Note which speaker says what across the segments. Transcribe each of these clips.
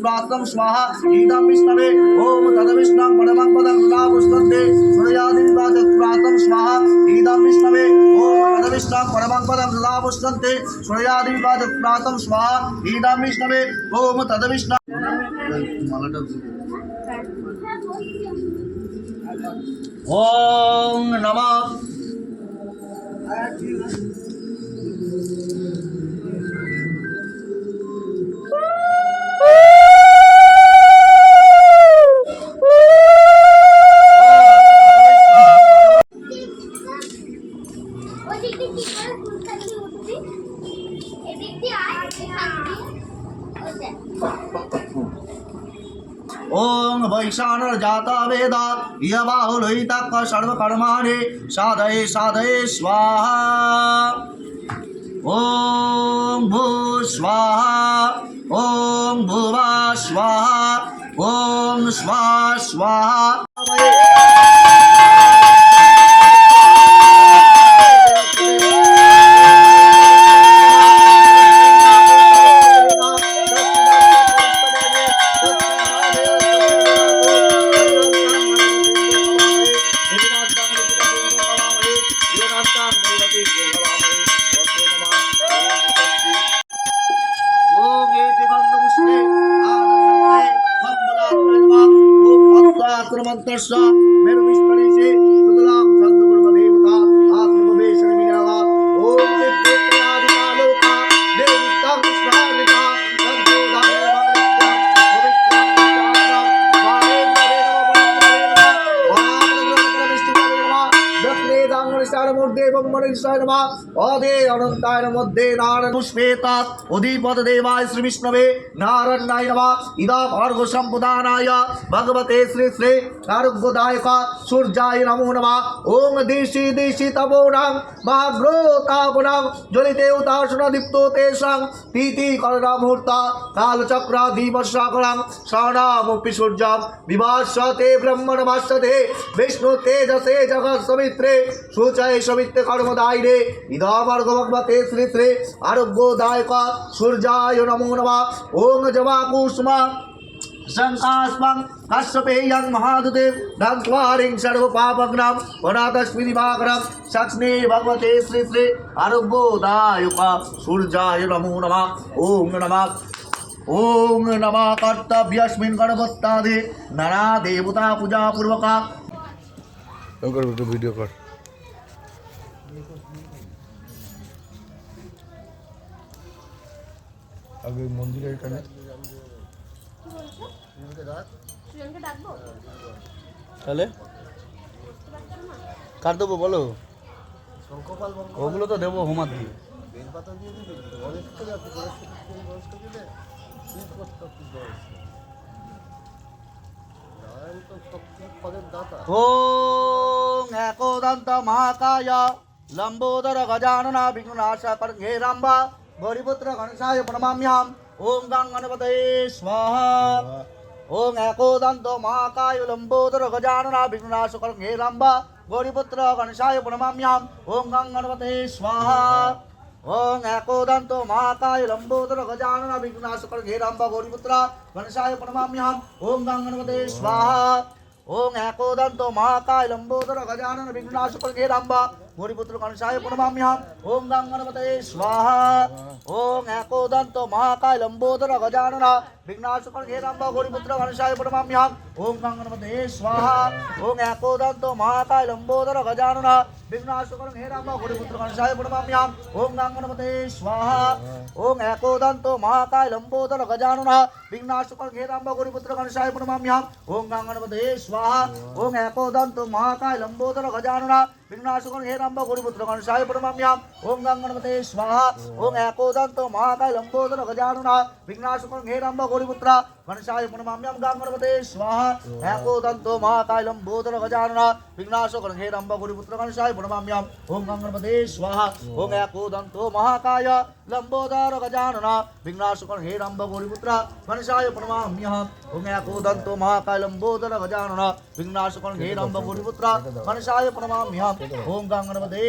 Speaker 1: सूर्यादिवाजप्राप्तं स्वाहा ईदं विष्णवे ॐ तदविष्णं परमं पदं सदा पुष्पन्ते सूर्यादिवाजप्राप्तं स्वाहा ईदं विष्णवे ॐ तदविष्णं परमं पदं सदा पुष्पन्ते सूर्यादिवाजप्राप्तं स्वाहा ईदं विष्णवे ॐ तदविष्णं ॐ नमः वैशानर्जाता वेद यबाहुलयितः सर्वकर्माणि साधये साधये स्वाहा ॐ भू स्वाहा ॐ भुवा स्वाहा ॐ स्वा स्वाहा pessoal. অধে অনন্তায় মধ্যে নারায়ণ পুষ্পেতাৎ অধিপত দেবায় শ্রী বিষ্ণবে নারায়ণায় নমা। ইদা ভার্গ সম্পদানায় ভগবতে শ্রী শ্রী আরোগ্যদায়ক সূর্যায় নমো নমা। দিশি দিশি জ্বলিতে দীপ্ত তেষাং প্রীতি সূর্যম বিভাসতে বিষ্ণু তেজসে জগৎ সমিত্রে, সুচয় সমিত্রে কর্মদায়িনে ইধাভার্গভগবতে শ্রী শ্রী আরোগ্যদায়ক সূর্যায় নমো নমা। ওং জবা কুষ্মা শঙ্কাস্পং কাশ্যপেয়ং মহাদুদেব ধ্যান্ত্বারিং সর্বপাপগ্নাম অনাথস্মিনিভাগ্রাম সক্ষ্মে ভগবতে শ্রী শ্রী আরোগ্যদায়ক সূর্যায় নমো নমা। ওং নমা। ওং নমা কর্তব্যস্মিন গণপত্তাধে নানা দেবতা
Speaker 2: পূজা পূর্বকা ভিডিও কর আগে মন্দিরের এখানে তাহলে? কার দেবো বলো? ওগুলো তো দেবো হোমার দিয়ে।
Speaker 1: ওম একদন্ত মহাকায় লম্বোদর গজাননা বিঘ্নাশা করঙ্গে রাম্বা। गौरीपुत्र घनसाय प्रणमाम्याम। ओम गंग गणपत स्वाहा। ओम एकोदंत महाकाय लंबोदर गजानना विघ्नाश कर लंबा गौरीपुत्र गणसाय प्रणमाम्याम। ओम गंग गणपत स्वाहा। ओम एकोदंत महाकाय लंबोदर गजानना विघ्नाश कर लंबा गौरीपुत्र गणसाय प्रणमाम्याम। ओम गंग गणपत स्वाहा। ओम एकोदंत महाकाय लंबोदर गजानन विघ्नाश कर लंबा গৌরীপুত্র গণেশায় প্রণমাম্যহম ওম গাং গণপতে স্বাহা। ওম একোদন্ত মহাকায় লম্বোদর গজানন। বিঘ্নাশকর ঘেরাম্ব গৌরীপুত্র গণেশায় প্রণমাম্যহম ওম গাং গণপতে স্বাহা। ওম একোদন্ত মহাকায় লম্বোদর গজানন। বিঘ্নাশকর ঘেরাম্ব গৌরীপুত্র গণেশায় প্রণমাম্যহম ওম গাং গণপতে স্বাহা। ওম একোদন্ত মহাকায় লম্বোদর গজানন। বিঘ্নাশকর ঘেরাম্ব গৌরীপুত্র গণেশায় প্রণমাম্যহম ওম গাং গণপতে স্বাহা। ওম একোদন্ত মহাকায় লম্বোদর গজানন। বিঘ্নাশকর ঘেরাম্ব গৌরীপুত্র গণেশায় প্রণমাম্যহম ওম গাং গণপতে স্বাহা। ওম একোদন্ত মহাকায় লম্বোদর গজানন। বিঘ্নাশকর ঘেরাম্ব গৌরীপুত্র গণেশায় প্রণমাম্যহম গাং গণপতে স্বাহা। একোদন্ত মহাকায় লম্বোদর গজানন। বিঘ্নাশকর ঘেরাম্ব গৌরীপুত্র গণেশায় প্রণমাম্যহম ওম গাং গণপতে স্বাহা ওম একোদন্ত মহাকায় লম্বোদর গজানন বিঘ্নাশকর ঘেরাম্ব গৌরীপুত্র গণেশায় প্রণমাম্যহম ওম একোদন্ত মহাকায় লম্বোদর গজানন বিঘ্নাশকর ঘেরাম্ব গৌরীপুত্র গণেশায় প্রণমাম্যহম ওম গাং গণপতে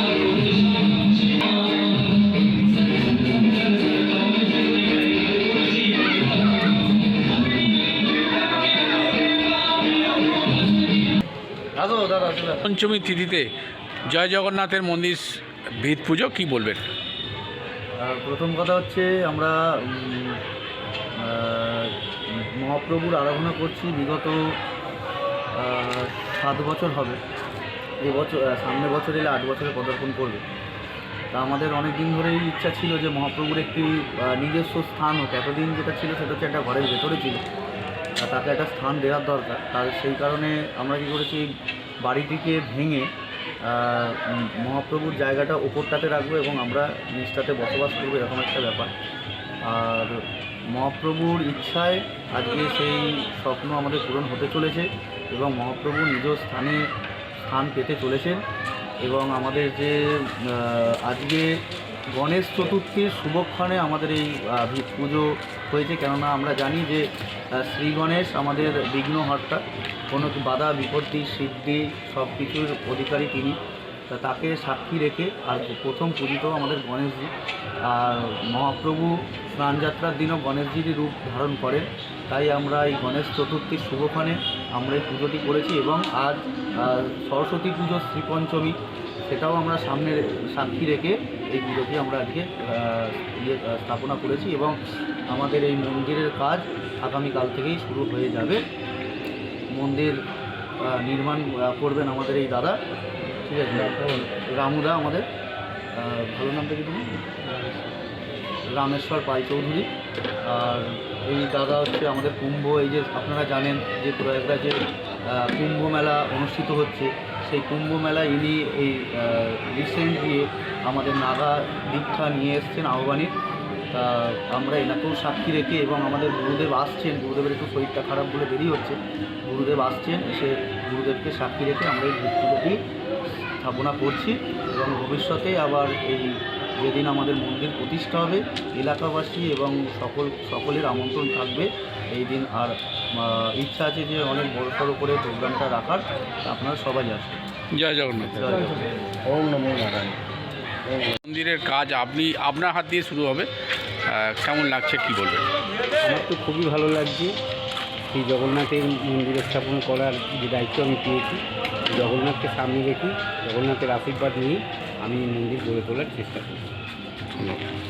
Speaker 2: আসো
Speaker 3: পঞ্চমী তিথিতে জয় জগন্নাথের মন্দির ভিত পুজো কি বলবেন?
Speaker 2: প্রথম কথা হচ্ছে আমরা মহাপ্রভুর আরাধনা করছি বিগত সাত বছর হবে। এই বছর আহ, সামনের বছর এলে আট বছরে পদার্পণ করবে। তা আমাদের অনেক দিন ধরেই ইচ্ছা ছিল যে মহাপ্রভুর একটি নিজস্ব স্থান হোক। এতদিন যেটা ছিল সেটা হচ্ছে একটা ঘরের ভেতরে ছিল। তাকে একটা স্থান দেওয়ার দরকার। তার সেই কারণে আমরা কী করেছি বাড়িটিকে ভেঙে মহাপ্রভুর জায়গাটা ওপরটাতে রাখব এবং আমরা নিচটাতে বসবাস করব, এরকম একটা ব্যাপার। আর মহাপ্রভুর ইচ্ছায় আজকে সেই স্বপ্ন আমাদের পূরণ হতে চলেছে এবং মহাপ্রভু নিজ স্থানে স্থান পেতে চলেছেন এবং আমাদের যে আজকে গণেশ চতুর্থীর শুভক্ষণে আমাদের এই পুজো হয়েছে, কেননা আমরা জানি যে শ্রী গণেশ আমাদের বিঘ্নহর্তা কোনো বাধা, বিপত্তি, সিদ্ধি সব কিছুর অধিকারী তিনি। তা তাকে সাক্ষী রেখে আর প্রথম পূজিত আমাদের গণেশজি। আর মহাপ্রভু স্নানযাত্রার দিনও গণেশজিরই রূপ ধারণ করেন। তাই আমরা এই গণেশ চতুর্থীর শুভক্ষণে আমরা এই পুজোটি করেছি এবং আজ সরস্বতী পুজো শ্রীপঞ্চমী, সেটাও আমরা সামনে সাক্ষী রেখে এই পুজোটি আমরা আজকে ইয়ে স্থাপনা করেছি এবং আমাদের এই মন্দিরের কাজ আগামীকাল থেকেই শুরু হয়ে যাবে। মন্দির নির্মাণ করবেন আমাদের এই দাদা। ঠিক আছে? রামুদা আমাদের। ভালো নামটা কি তুমি রামেশ্বর পাই চৌধুরী আর এই দাদা হচ্ছে আমাদের কুম্ভ। এই যে আপনারা জানেন যে প্রয়াগরাজে কুম্ভ মেলা অনুষ্ঠিত হচ্ছে। সেই কুম্ভ মেলা ইনি এই রিসেন্ট দিয়ে আমাদের নাগা দীক্ষা নিয়ে এসছেন আহ্বানীর তা আমরা এনাকেও সাক্ষী রেখে এবং আমাদের গুরুদেব আসছেন গুরুদেবের একটু শরীরটা খারাপ বলে দেরি হচ্ছে। গুরুদেব আসছেন এসে গুরুদেবকে সাক্ষী রেখে আমরা এই ভিত্তিটি স্থাপনা করছি এবং ভবিষ্যতে আবার এই যেদিন আমাদের মন্দির প্রতিষ্ঠা হবে এলাকাবাসী এবং সকল সকলের আমন্ত্রণ থাকবে। এই দিন আর ইচ্ছা আছে যে অনেক বড় সড়ো করে প্রোগ্রামটা রাখার আপনারা সবাই আসবেন।
Speaker 3: জয় জগন্নাথ।
Speaker 2: জয় জগন্নাথ।
Speaker 1: ওম নমো নারায়ণ।
Speaker 3: মন্দিরের কাজ আপনি আপনার হাত দিয়ে শুরু হবে। কেমন লাগছে কি বলবেন?
Speaker 4: আমার তো খুবই ভালো লাগছে। এই জগন্নাথের মন্দির স্থাপন করার যে দায়িত্ব আমি পেয়েছি জগন্নাথকে সামনে রেখে জগন্নাথের আশীর্বাদ নিয়ে আমি মন্দির গড়ে তোলার চেষ্টা করছি।
Speaker 3: ধন্যবাদ।